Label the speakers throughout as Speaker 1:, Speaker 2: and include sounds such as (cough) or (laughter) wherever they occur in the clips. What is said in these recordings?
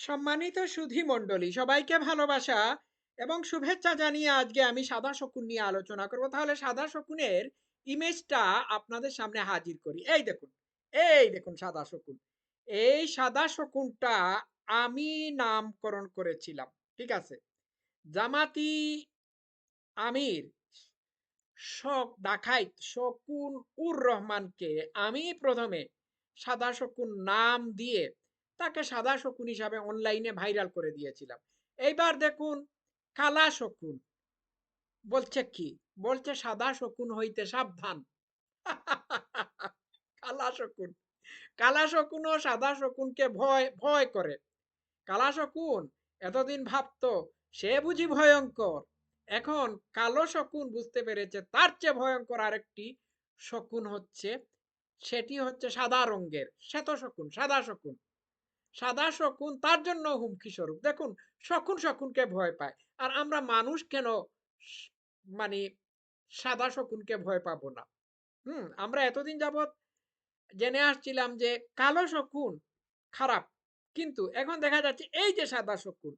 Speaker 1: সম্মানিত সুধী মণ্ডলী, সবাইকে ভালোবাসা এবং শুভেচ্ছা জানিয়ে আজকে আমি সাদা শকুন নিয়ে আলোচনা করব। তাহলে সাদা শকুনের ইমেজটা আপনাদের সামনে হাজির করি। এই দেখুন এই দেখুন সাদা শকুন। এই সাদা শকুনটা আমি নামকরণ করেছিলাম, ঠিক আছে? জামাতি আমির শক ডাকাইত শকুন উর রহমানকে আমি প্রথমে সাদা শকুন নাম দিয়ে তাকে সাদা শকুন হিসাবে অনলাইনে ভাইরাল করে দিয়েছিলাম। এইবার দেখুন, কালা শকুন। বলছে কি? বলছে সাদা শকুন হইতে সাবধান। (laughs) কালা শকুন। কালা শকুন ও সাদা শকুনকে ভয় ভয় করে। কালা শকুন এতদিন ভাবতো, সে বুঝি ভয়ঙ্কর। এখন কালো শকুন বুঝতে পেরেছে, তার চেয়ে ভয়ঙ্কর আরেকটি শকুন হচ্ছে, সেটি হচ্ছে সাদা রঙের, শ্বেত শকুন, সাদা শকুন। সাদা শকুন, তার জন্য হুমকি স্বরূপ। দেখুন, শকুন শকুনকে ভয় পায়। আর আমরা মানুষ কেন মানে সাদা শকুনকে ভয় পাবো না? হুম, আমরা এতদিন যাবৎ জেনে আসছিলাম যে কালো শকুন খারাপ। কিন্তু এখন দেখা যাচ্ছে এই যে সাদা শকুন,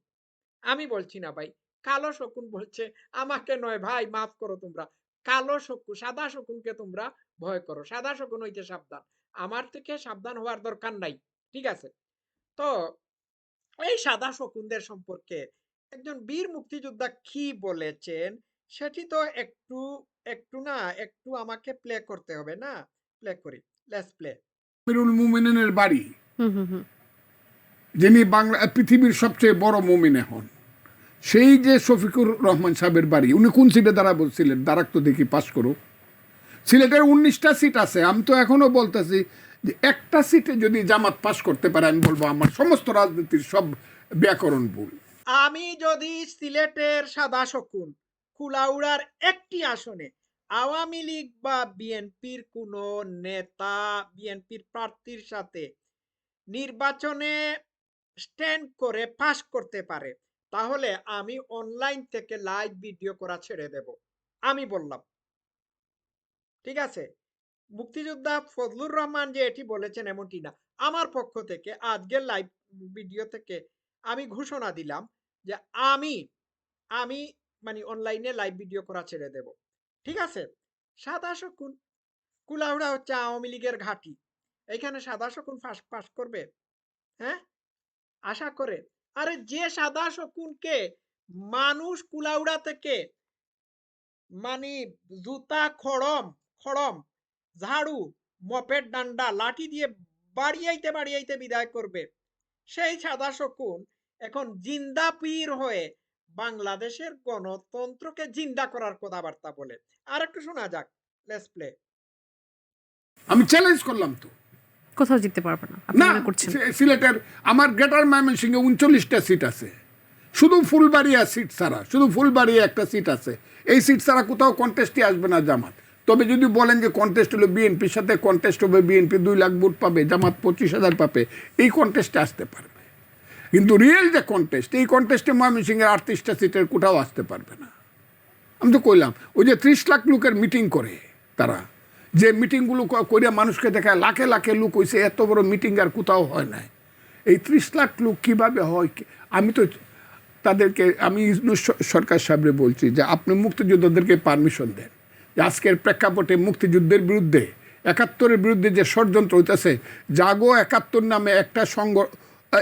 Speaker 1: আমি বলছি না ভাই, কালো শকুন বলছে আমাকে নয়, ভাই, মাফ করো তোমরা। কালো শকুন সাদা শকুনকে তোমরা ভয় করো। সাদা শকুন হইতে সাবধান। আমার থেকে সাবধান হওয়ার দরকার নাই। ঠিক আছে? তো এই সাদা শকুনদের সম্পর্কে একজন বীর মুক্তিযোদ্ধা কি বলেছেন? সেটি তো একটু একটু না একটু আমাকে প্লে করতে হবে না? প্লে করি লেটস প্লে
Speaker 2: আমিরুল মুমিনের বাড়ি।
Speaker 3: হুম হুম হুম।
Speaker 2: যিনি বাংলা পৃথিবীর সবচেয়ে বড় মুমিন এখন। সেই যে শফিকুর রহমান সাহেবের বাড়ি উনি কোন সিটে দাঁড়া বলছিলেন দাঁড়াক তো দেখি পাস করুক। সিলেটের উনিশটা সিট আছে আমি তো এখনও বলতেছি যে একটা সিটে যদি জামাত পাস করতে পারে, আমি বলব আমার সমস্ত রাজনীতির সব ব্যাকরণ ভুল।
Speaker 1: আমি যদি সিলেটের সাদা শকুন কুলাউড়ার একটি আসনে আওয়ামী লীগ বা বিএনপির কোনো নেতা, বিএনপির প্রার্থীর সাথে নির্বাচনে স্ট্যান্ড করে পাস করতে পারে, তাহলে আমি অনলাইন থেকে লাইভ ভিডিও করা ছেড়ে দেব। আমি বললাম। ঠিক আছে? মুক্তিযোদ্ধা ফজলুর রহমান যে এটি বলেছেন এমনটি না। আমার পক্ষ থেকে আজকের লাইভ ভিডিও থেকে আমি ঘোষণা দিলাম যে আমি আমি মানে অনলাইনে লাইভ ভিডিও করা ছেড়ে দেব। ঠিক আছে? সাদা শকুন, কুলাউড়া হচ্ছে আওয়ামী লীগের ঘাঁটি। এখানে সাদা শকুন ফাঁস পাস করবে? হ্যাঁ? আশা করে। আরে যে সাদা শকুনকে মানুষ কুলাউড়া থেকে মানে জুতা খড়ম খড়ম ঝাড়ু মপের ডান্ডা লাঠি দিয়ে বাড়িয়াইতে বাড়িয়াইতে বিদায় করবে। সেই সাদা শকুন এখন জিন্দা পীর হয়ে বাংলাদেশের গণতন্ত্রকে জিন্দা করার কথাবার্তা বলে। আর একটু শোনা যাক লেটস প্লে
Speaker 2: আমি চ্যালেঞ্জ করলাম তো।
Speaker 3: কোথাও জিততে পারবে না আপনি
Speaker 2: না সিলেটের আমার গ্রেটার ময়মনসিংহে উনচল্লিশটা সিট আছে। শুধু ফুলবাড়িয়া সিট ছাড়া শুধু ফুলবাড়িয়া একটা সিট আছে। এই সিট ছাড়া কোথাও কন্টেস্টই আসবে না জামাত। তবে যদি বলেন যে কন্টেস্ট হলো বিএনপির সাথে কন্টেস্ট হবে বিএনপি দুই লাখ ভোট পাবে, জামাত পঁচিশ হাজার পাবে, এই কন্টেস্টে আসতে পারবে। কিন্তু রিয়েল যে কন্টেস্ট এই কন্টেস্টে ময়মনসিংহের আটত্রিশটা সিটের কোথাও আসতে পারবে না। আমি তো কইলাম, ওই যে ত্রিশ লাখ লোকের মিটিং করে তারা, যে মিটিংগুলো করিয়া মানুষকে দেখায়, লাখে লাখে লোক হয়েছে এত বড় মিটিং আর কোথাও হয় নাই। এই ত্রিশ লাখ লোক কীভাবে হয় আমি তো তাদেরকে, আমি সরকার সাহেবরে বলছি যে আপনি মুক্তিযোদ্ধাদেরকে পারমিশন দেন। আজকের প্রেক্ষাপটে মুক্তিযুদ্ধের বিরুদ্ধে একাত্তরের বিরুদ্ধে যে ষড়যন্ত্র হইতেছে জাগো একাত্তর নামে একটা সঙ্গ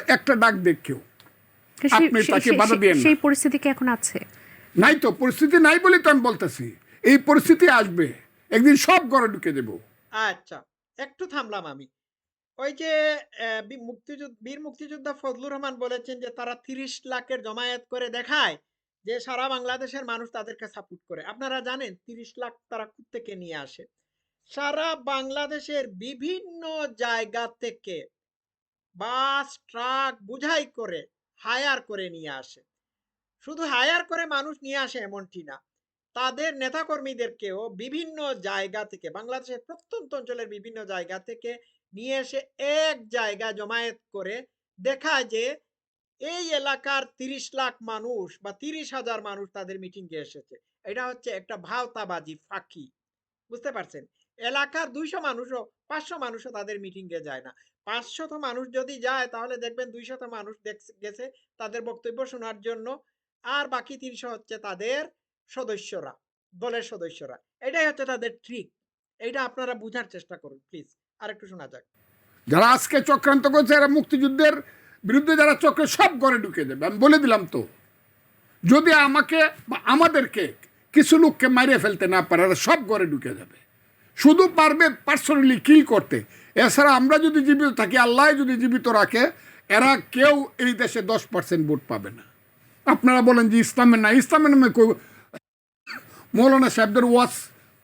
Speaker 2: একটা ডাক দেখেও। আপনি তাকে বাধা দিয়েন না।
Speaker 3: সেই পরিস্থিতি কি এখন আছে?
Speaker 2: নাই তো পরিস্থিতি নাই বলে তো আমি বলতেছি। এই পরিস্থিতি আসবে একদিন সব ঘরে ঢুকে দেবো।
Speaker 1: আচ্ছা একটু থামলাম আমি। ওই যে বি- মুক্তিযুদ্ধ বীর মুক্তিযোদ্ধা ফজলুর রহমান বলেছেন যে তারা তিরিশ লাখের জমায়েত করে দেখায় যে সারা বাংলাদেশের মানুষ তাদেরকে সাপোর্ট করে। আপনারা জানেন, তিরিশ লাখ তারা থেকে নিয়ে আসে? সারা বাংলাদেশের বিভিন্ন জায়গা থেকে বাস, ট্রাক, বুঝাই করে হায়ার করে নিয়ে আসে। শুধু হায়ার করে মানুষ নিয়ে আসে এমনটি না। তাদের নেতাকর্মীদেরকেও বিভিন্ন জায়গা থেকে, বাংলাদেশের প্রত্যন্ত অঞ্চলের বিভিন্ন জায়গা থেকে নিয়ে এসে এক জায়গা জমায়েত করে দেখা যে এই এলাকার তিরিশ লাখ মানুষ বা তিরিশ হাজার মানুষ তাদের মিটিংয়ে এসেছে। এটা হচ্ছে একটা ভাওতাবাজি, ফাঁকি। বুঝতে পারছেন? এলাকার দুইশো মানুষও, পাঁচশো মানুষও তাদের মিটিংয়ে যায় না। পাঁচশত মানুষ যদি যায়, তাহলে দেখবেন দুইশত মানুষ গেছে তাদের বক্তব্য শোনার জন্য। আর বাকি তিনশো হচ্ছে তাদের সদস্যরা, দলের সদস্যরা। এটাই হচ্ছে তাদের ট্রিক এটা আপনারা বুঝার চেষ্টা করুন প্লিজ আর একটু শোনা যাক।
Speaker 2: যারা আজকে চক্রান্ত করছে, এরা মুক্তিযুদ্ধের বিরুদ্ধে যারা চক্রে সব ঘরে ঢুকে দেবে। আমি বলে দিলাম তো। যদি আমাকে বা আমাদেরকে কিছু লোককে মারিয়ে ফেলতে না পারে সব ঘরে ঢুকে যাবে শুধু পারবে পার্সোনালি কিল করতে। এছাড়া আমরা যদি জীবিত থাকি, আল্লাহ যদি জীবিত রাখে, এরা কেউ এই দেশে দশ পার্সেন্ট ভোট পাবে না। আপনারা বলেন যে ইসলামের না ইসলামের নামে মৌলানা সাহেবদের ওয়াজ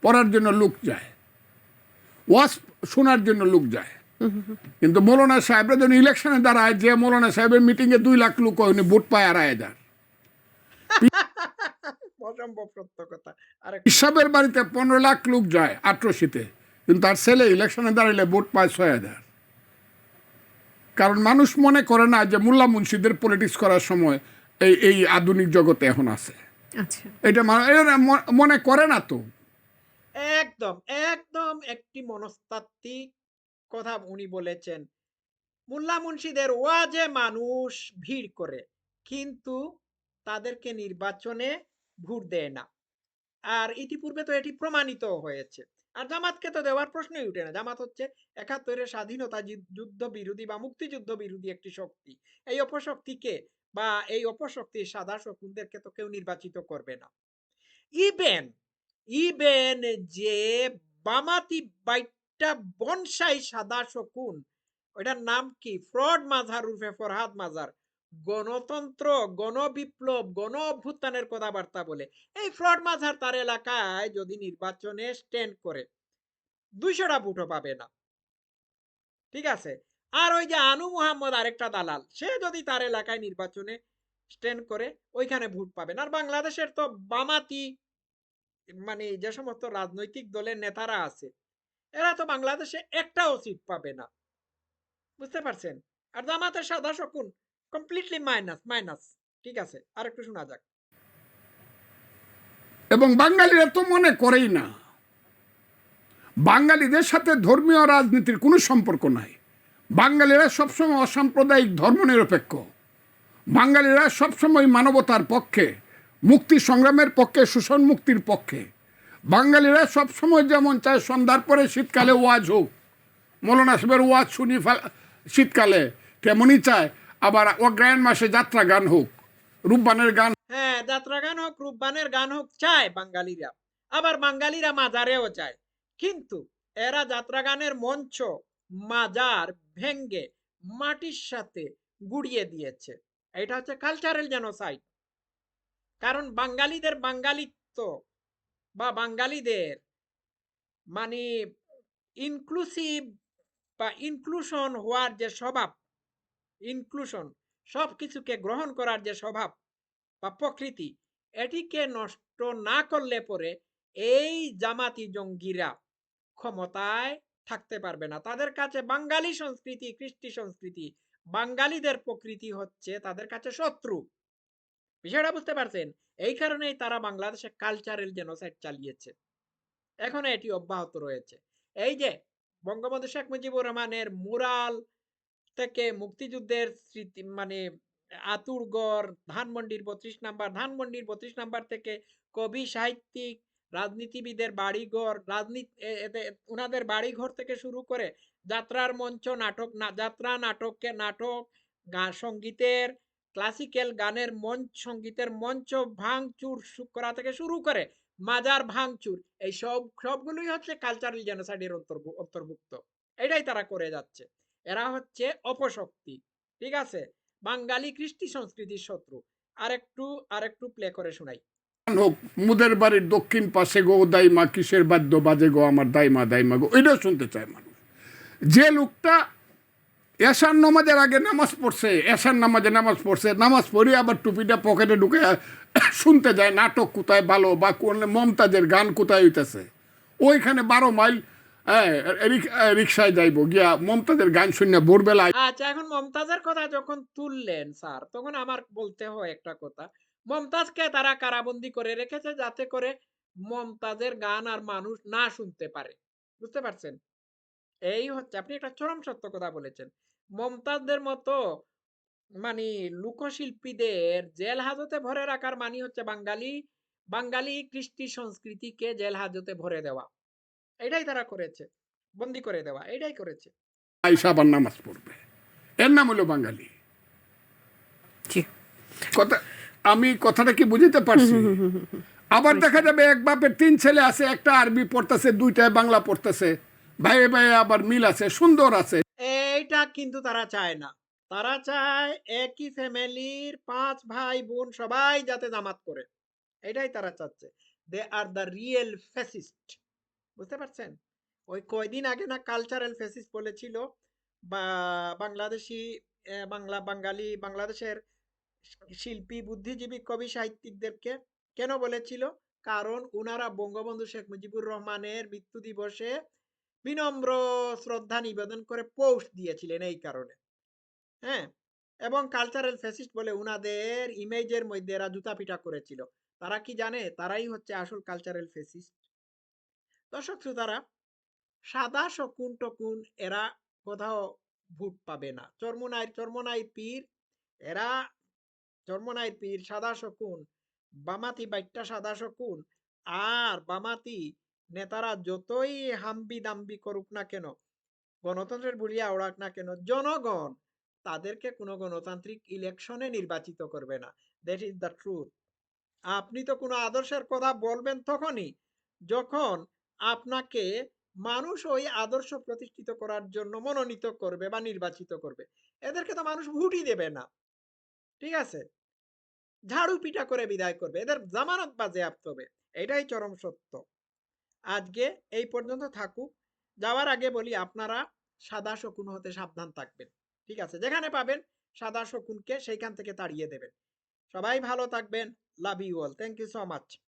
Speaker 2: পড়ার জন্য লোক যায়। ওয়াজ শোনার জন্য লোক যায়। কিন্তু মৌলানা সাহেবরা যখন ইলেকশনে দাঁড়ায় যে মৌলানা সাহেবের মিটিংয়ে দুই লাখ লোক হয় উনি ভোট পায়
Speaker 1: অসম্ভব সত্য
Speaker 2: হিসাবের বাড়িতে পনেরো লাখ লোক যায় আট্রসিতে কিন্তু তার ছেলে ইলেকশনে দাঁড়াইলে ভোট পায় ছয় হাজার। কারণ মানুষ মনে করে না যে মোল্লা মুন্সিদের পলিটিক্স করার সময় এই এই আধুনিক জগতে এখন আছে।
Speaker 3: আচ্ছা।
Speaker 2: এটা মনে করে না তো।
Speaker 1: একদম একদম একটি মনস্তাত্ত্বিক কথা উনি বলেছেন, মোল্লা মুন্সিদের ওয়াজে মানুষ ভিড় করে, কিন্তু তাদেরকে নির্বাচনে ভোট দেয় না। আর ইতিপূর্বে তো এটি প্রমাণিত হয়েছে। আর জামাতকে তো দেওয়ার প্রশ্নই উঠে না। জামাত হচ্ছে একাত্তরের স্বাধীনতা যুদ্ধ- বিরোধী বা মুক্তিযুদ্ধ বিরোধী একটি শক্তি। এই অপশক্তিকে বা এই অপশক্তির সাদা শকুনদেরকে তো কেউ নির্বাচিত করবে না। ইবেন ইবেন যে বামাতি বাইটটা বনসাই সাদা শকুন। ওইটার নাম কি? ফ্রড মাজার রূপে ফরহাদ মাজার। গণতন্ত্র, গণবিপ্লব গণ অভ্যুত্থানের কথাবার্তা বলে। এই ফ্রড মাজার তার এলাকায় যদি নির্বাচনে স্ট্যান্ড করে, দুইশোটা ভোটও পাবে না। ঠিক আছে? আর ওই যে আনু মুহাম্মদ আরেকটা দালাল, সে যদি তার এলাকায় নির্বাচনে স্ট্যান্ড করে, ওইখানে ভোট পাবেন আর বাংলাদেশের তো বামাতি মানে যে সমস্ত রাজনৈতিক দলের নেতারা আছে এরা তো বাংলাদেশে একটাও সিট পাবে না। বুঝতে পারছেন? আর জামাতের সাদা শকুন কমপ্লিটলি মাইনাস মাইনাস ঠিক আছে আর একটু শোনা যাক।
Speaker 2: এবং বাঙালিরা তো মনে করেই না। বাঙালিদের সাথে ধর্মীয় রাজনীতির কোনো সম্পর্ক নাই। বাঙালিরা সবসময় অসাম্প্রদায়িক ধর্মনিরপেক্ষ। বাঙালিরা সবসময় মানবতার পক্ষে, মুক্তি সংগ্রামের পক্ষে, শোষণ মুক্তির পক্ষে। বাঙালিরা সবসময় যেমন চায়, সন্ধ্যার পরে শীতকালে ওয়াজ হোক। মৌলানা সাহেবের ওয়াজ শুনি শীতকালে তেমনই চায়, আবার অগ্রায়ণ মাসে যাত্রা গান হোক, রূপবানের গান
Speaker 1: হ্যাঁ যাত্রা গান হোক, রূপবানের গান হোক চায় বাঙালিরা। আবার বাঙালিরা মাজারেও চায়। কিন্তু এরা যাত্রা গানের মঞ্চ, মাজার ভেঙ্গে মাটির সাথে গুড়িয়ে দিয়েছে। এটা হচ্ছে কালচারাল জেনোসাইড কারণ বাঙালিদের বাঙালিত্ব বা বাঙালিদের মানে ইনক্লুসিভ বা ইনক্লুশন হওয়ার যে স্বভাব ইনক্লুশন সব কিছুকে গ্রহণ করার যে স্বভাব বা প্রকৃতি, এটিকে নষ্ট না করলে পরে এই জামাতি জঙ্গিরা ক্ষমতায় থাকতে পারবে না। তাদের কাছে বাঙালি সংস্কৃতি, কৃষ্টি সংস্কৃতি, বাঙালিদের প্রকৃতি হচ্ছে তাদের কাছে শত্রু। বিষয়টা বুঝতে পারছেন? এই কারণেই তারা বাংলাদেশে কালচারাল জেনোসাইড চালিয়েছে। এখনও এটি অব্যাহত রয়েছে। এই যে বঙ্গবন্ধু শেখ মুজিবুর রহমানের মুরাল থেকে মুক্তিযুদ্ধের স্মৃতি মানে আতুরগড় ধানমন্ডির বত্রিশ নাম্বার, ধানমন্ডির বত্রিশ নাম্বার থেকে কবি, সাহিত্যিক, রাজনীতিবিদের বাড়িঘর রাজনীতি ওনাদের বাড়িঘর থেকে শুরু করে যাত্রার মঞ্চ, নাটক, না, যাত্রা নাটককে নাটক গান সঙ্গীতের ক্লাসিক্যাল গানের মঞ্চ, সঙ্গীতের মঞ্চ, ভাঙচুর করা থেকে শুরু করে মাজার ভাঙচুর, এই সব, সবগুলোই হচ্ছে কালচারাল জেনোসাইডের অন্তর্ভু- অন্তর্ভুক্ত। এটাই তারা করে যাচ্ছে। এরা হচ্ছে অপশক্তি, ঠিক আছে? বাঙালি কৃষ্টি সংস্কৃতির শত্রু। আরেকটু আরেকটু প্লে করে শোনাই।
Speaker 2: মুদের বাড়ির দক্ষিণ পাশে গো দাইমা কিসের বাদ্য বাজে গো, আমার দাইমা দাইমা গো, এটাও শুনতে চায় মানুষ। যে লোকটা এশার নামাজের আগে নামাজ পড়ছে, এশার নামাজে নামাজ পড়ছে, নামাজ পড়ে আবার টুপিটা পকেটে ঢুকে (coughs) শুনতে যায় নাটক কোথায় ভালো বা কোন মমতাজের গান কোথায় হইতেছে। ওইখানে বারো মাইল রিক্সায় গিয়া মমতাজের গান শুনে
Speaker 1: আচ্ছা এখন মমতাজের কথা যখন তুললেন, স্যার, তখন আমার বলতে হয় একটা কথা। মমতাজকে তারা কারাবন্দি করে রেখেছে যাতে করে মমতাজের গান আর মানুষ না শুনতে পারে। বুঝতে পারছেন? এই হচ্ছে আপনি একটা চরম সত্য কথা বলেছেন। মমতাজদের মতো মানে লোকশিল্পীদের জেল হাজতে ভরে রাখার মানে হচ্ছে বাঙালি বাঙালি কৃষ্টি সংস্কৃতিকে জেল হাজতে ভরে দেওয়া। এটাই তারা করেছে বন্দি করে দেওয়া এটাই করেছে।
Speaker 2: আইসা আবার নামাজ পড়বে এর নাম হলো বাঙালি।
Speaker 3: জি।
Speaker 2: কথা আমি কথাটা কি বুঝতে পারছি? আবার দেখা যাবে এক বাপের তিন ছেলে আছে একটা আরবি পড়তেছে দুইটায় বাংলা পড়তেছে। ভাইয়ে ভাইয়ে আবার মিল আছে, সুন্দর আছে।
Speaker 1: এইটা কিন্তু তারা চায় না। তারা চায় একই ফ্যামিলির পাঁচ ভাই বোন সবাই যাতে জামাত করে। এটাই তারা চাচ্ছে। They are the real fascist বুঝতে পারছেন? ওই কয়দিন আগে না কালচারাল ফ্যাসিস্ট বলেছিল, বা বাংলাদেশি বাংলা, বাঙালি, বাংলাদেশের শিল্পী, বুদ্ধিজীবী, কবি, সাহিত্যিকদেরকে কেন বলেছিল? কারণ ওনারা বঙ্গবন্ধু শেখ মুজিবুর রহমানের মৃত্যু দিবসে বিনম্র শ্রদ্ধা নিবেদন করে পোস্ট দিয়েছিলেন এই কারণে। হ্যাঁ? এবং কালচারাল ফ্যাসিস্ট বলে উনাদের ইমেজের মধ্যে এরা জুতা পিটা করেছিল। তারা কি জানে? তারাই হচ্ছে আসল কালচারাল ফ্যাসিস্ট দর্শক শ্রোতারা, সাদা শকুন টকুন এরা কোথাও ভোট পাবে না। চর্মনাই চর্মনাই পীর, এরা চর্মনাই পীর সাদা শকুন, বামাতি বাইটটা সাদা শকুন, আর বামাতি নেতারা যতই হাম্বি দাম্বি করুক না কেন, গণতন্ত্রের বুড়িয়া ওড়াক না কেন, জনগণ তাদেরকে কোনো গণতান্ত্রিক ইলেকশনে নির্বাচিত করবে না। দ্যাট ইজ দ্য ট্রুথ আপনি তো কোনো আদর্শের কথা বলবেন তখনই যখন আপনাকে মানুষ ওই আদর্শ প্রতিষ্ঠিত করার জন্য মনোনীত করবে বা নির্বাচিত করবে। এদেরকে তো মানুষ ভোটই দেবে না। ঠিক আছে? ঝাড়ু পিটা করে বিদায় করবে। এদের জামানত বাজেয়াপ্ত হবে। এটাই চরম সত্য। আজকে এই পর্যন্ত থাকুক। যাওয়ার আগে বলি, আপনারা সাদা শকুন হতে সাবধান থাকবেন। ঠিক আছে? যেখানে পাবেন সাদা শকুনকে সেইখান থেকে তাড়িয়ে দেবেন। সবাই ভালো থাকবেন। Love you all thank you so much